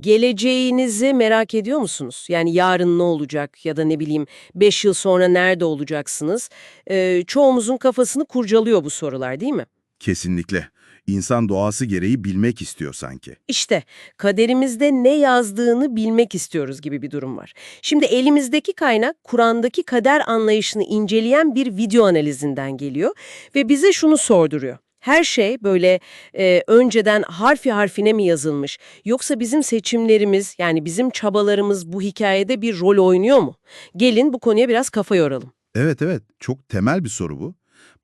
Geleceğinizi merak ediyor musunuz? Yani yarın ne olacak ya da ne bileyim 5 yıl sonra nerede olacaksınız? Ee, çoğumuzun kafasını kurcalıyor bu sorular değil mi? Kesinlikle. İnsan doğası gereği bilmek istiyor sanki. İşte kaderimizde ne yazdığını bilmek istiyoruz gibi bir durum var. Şimdi elimizdeki kaynak Kur'an'daki kader anlayışını inceleyen bir video analizinden geliyor ve bize şunu sorduruyor. Her şey böyle e, önceden harfi harfine mi yazılmış yoksa bizim seçimlerimiz yani bizim çabalarımız bu hikayede bir rol oynuyor mu? Gelin bu konuya biraz kafa yoralım. Evet evet, çok temel bir soru bu.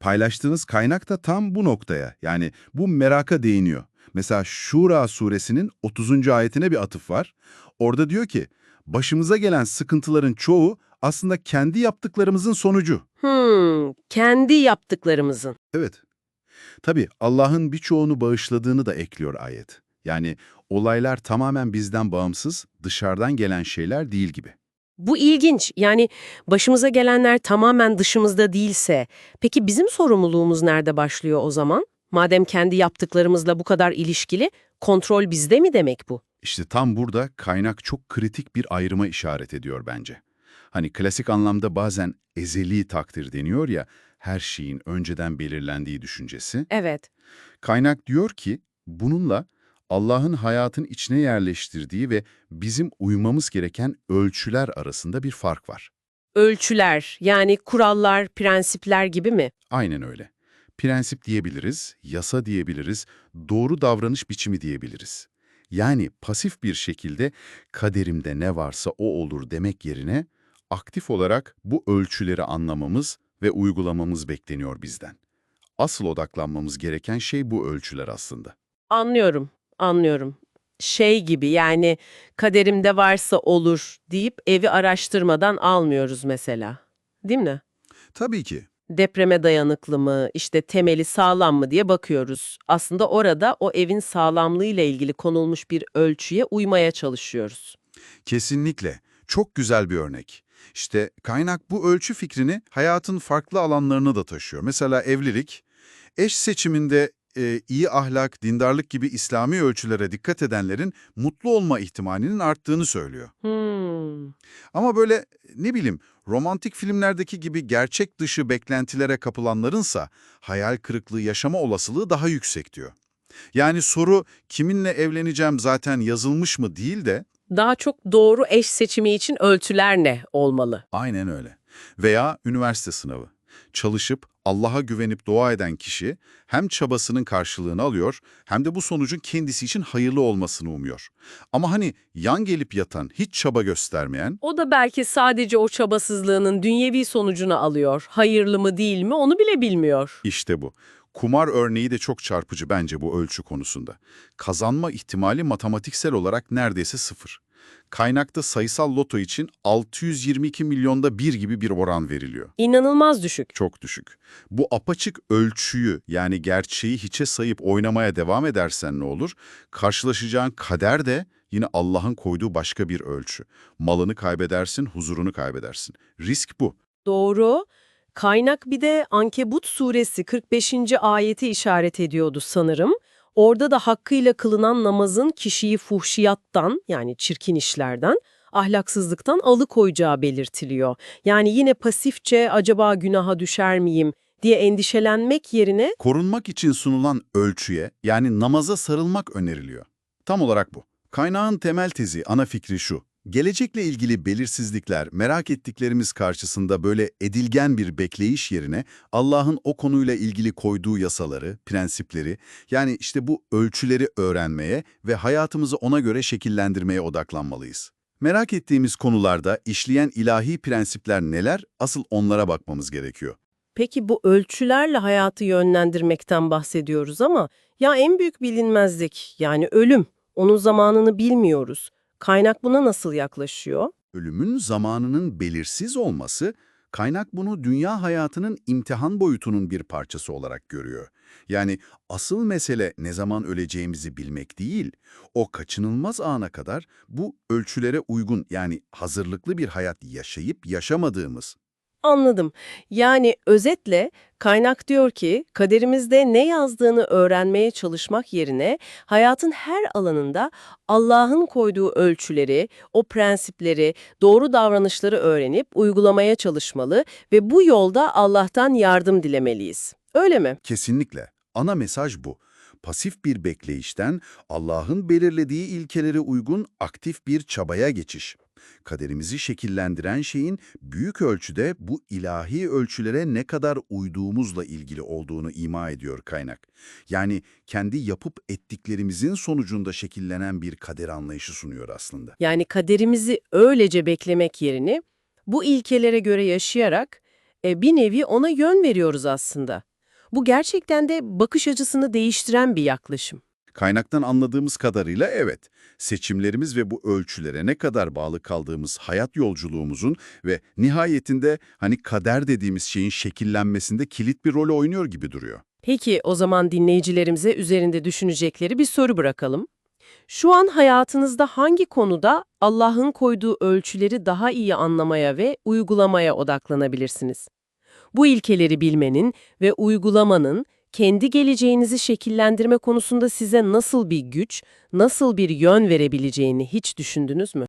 Paylaştığınız kaynak da tam bu noktaya, yani bu meraka değiniyor. Mesela Şura suresinin 30. ayetine bir atıf var. Orada diyor ki, başımıza gelen sıkıntıların çoğu aslında kendi yaptıklarımızın sonucu. Hmm, kendi yaptıklarımızın. Evet. Tabii Allah'ın birçoğunu bağışladığını da ekliyor ayet. Yani olaylar tamamen bizden bağımsız, dışarıdan gelen şeyler değil gibi. Bu ilginç. Yani başımıza gelenler tamamen dışımızda değilse, peki bizim sorumluluğumuz nerede başlıyor o zaman? Madem kendi yaptıklarımızla bu kadar ilişkili, kontrol bizde mi demek bu? İşte tam burada kaynak çok kritik bir ayrıma işaret ediyor bence. Hani klasik anlamda bazen ezeli takdir deniyor ya, her şeyin önceden belirlendiği düşüncesi. Evet. Kaynak diyor ki, bununla Allah'ın hayatın içine yerleştirdiği ve bizim uymamız gereken ölçüler arasında bir fark var. Ölçüler, yani kurallar, prensipler gibi mi? Aynen öyle. Prensip diyebiliriz, yasa diyebiliriz, doğru davranış biçimi diyebiliriz. Yani pasif bir şekilde kaderimde ne varsa o olur demek yerine aktif olarak bu ölçüleri anlamamız ve uygulamamız bekleniyor bizden. Asıl odaklanmamız gereken şey bu ölçüler aslında. Anlıyorum, anlıyorum. Şey gibi yani kaderimde varsa olur deyip evi araştırmadan almıyoruz mesela. Değil mi? Tabii ki. depreme dayanıklı mı, işte temeli sağlam mı diye bakıyoruz. Aslında orada o evin sağlamlığıyla ilgili konulmuş bir ölçüye uymaya çalışıyoruz. Kesinlikle. Çok güzel bir örnek. İşte kaynak bu ölçü fikrini hayatın farklı alanlarına da taşıyor. Mesela evlilik, eş seçiminde e, iyi ahlak, dindarlık gibi İslami ölçülere dikkat edenlerin mutlu olma ihtimalinin arttığını söylüyor. Hmm. Ama böyle ne bileyim romantik filmlerdeki gibi gerçek dışı beklentilere kapılanlarınsa hayal kırıklığı yaşama olasılığı daha yüksek diyor. Yani soru kiminle evleneceğim zaten yazılmış mı değil de Daha çok doğru eş seçimi için ölçüler ne olmalı? Aynen öyle. Veya üniversite sınavı. Çalışıp Allah'a güvenip dua eden kişi hem çabasının karşılığını alıyor hem de bu sonucun kendisi için hayırlı olmasını umuyor. Ama hani yan gelip yatan, hiç çaba göstermeyen, O da belki sadece o çabasızlığının dünyevi sonucunu alıyor. Hayırlı mı değil mi onu bile bilmiyor. işte bu. Kumar örneği de çok çarpıcı bence bu ölçü konusunda. Kazanma ihtimali matematiksel olarak neredeyse sıfır. Kaynakta sayısal loto için 622 milyonda bir gibi bir oran veriliyor. İnanılmaz düşük. Çok düşük. Bu apaçık ölçüyü yani gerçeği hiçe sayıp oynamaya devam edersen ne olur? Karşılaşacağın kader de yine Allah'ın koyduğu başka bir ölçü. Malını kaybedersin, huzurunu kaybedersin. Risk bu. Doğru. Kaynak bir de Ankebut suresi 45. ayeti işaret ediyordu sanırım. Orada da hakkıyla kılınan namazın kişiyi fuhşiyattan yani çirkin işlerden, ahlaksızlıktan alıkoyacağı belirtiliyor. Yani yine pasifçe acaba günaha düşer miyim diye endişelenmek yerine Korunmak için sunulan ölçüye yani namaza sarılmak öneriliyor. Tam olarak bu. Kaynağın temel tezi, ana fikri şu. Gelecekle ilgili belirsizlikler, merak ettiklerimiz karşısında böyle edilgen bir bekleyiş yerine Allah'ın o konuyla ilgili koyduğu yasaları, prensipleri, yani işte bu ölçüleri öğrenmeye ve hayatımızı ona göre şekillendirmeye odaklanmalıyız. Merak ettiğimiz konularda işleyen ilahi prensipler neler, asıl onlara bakmamız gerekiyor. Peki bu ölçülerle hayatı yönlendirmekten bahsediyoruz ama ya en büyük bilinmezlik yani ölüm. Onun zamanını bilmiyoruz. Kaynak buna nasıl yaklaşıyor? Ölümün zamanının belirsiz olması, kaynak bunu dünya hayatının imtihan boyutunun bir parçası olarak görüyor. Yani asıl mesele ne zaman öleceğimizi bilmek değil, o kaçınılmaz ana kadar bu ölçülere uygun yani hazırlıklı bir hayat yaşayıp yaşamadığımız. Anladım. Yani özetle kaynak diyor ki kaderimizde ne yazdığını öğrenmeye çalışmak yerine hayatın her alanında Allah'ın koyduğu ölçüleri, o prensipleri, doğru davranışları öğrenip uygulamaya çalışmalı ve bu yolda Allah'tan yardım dilemeliyiz. Öyle mi? Kesinlikle. Ana mesaj bu. Pasif bir bekleyişten Allah'ın belirlediği ilkelere uygun aktif bir çabaya geçiş. Kaderimizi şekillendiren şeyin büyük ölçüde bu ilahi ölçülere ne kadar uyduğumuzla ilgili olduğunu ima ediyor kaynak. Yani kendi yapıp ettiklerimizin sonucunda şekillenen bir kader anlayışı sunuyor aslında. Yani kaderimizi öylece beklemek yerine bu ilkelere göre yaşayarak e, bir nevi ona yön veriyoruz aslında. Bu gerçekten de bakış açısını değiştiren bir yaklaşım. Kaynaktan anladığımız kadarıyla evet, seçimlerimiz ve bu ölçülere ne kadar bağlı kaldığımız hayat yolculuğumuzun ve nihayetinde hani kader dediğimiz şeyin şekillenmesinde kilit bir rol oynuyor gibi duruyor. Peki o zaman dinleyicilerimize üzerinde düşünecekleri bir soru bırakalım. Şu an hayatınızda hangi konuda Allah'ın koyduğu ölçüleri daha iyi anlamaya ve uygulamaya odaklanabilirsiniz? Bu ilkeleri bilmenin ve uygulamanın kendi geleceğinizi şekillendirme konusunda size nasıl bir güç, nasıl bir yön verebileceğini hiç düşündünüz mü?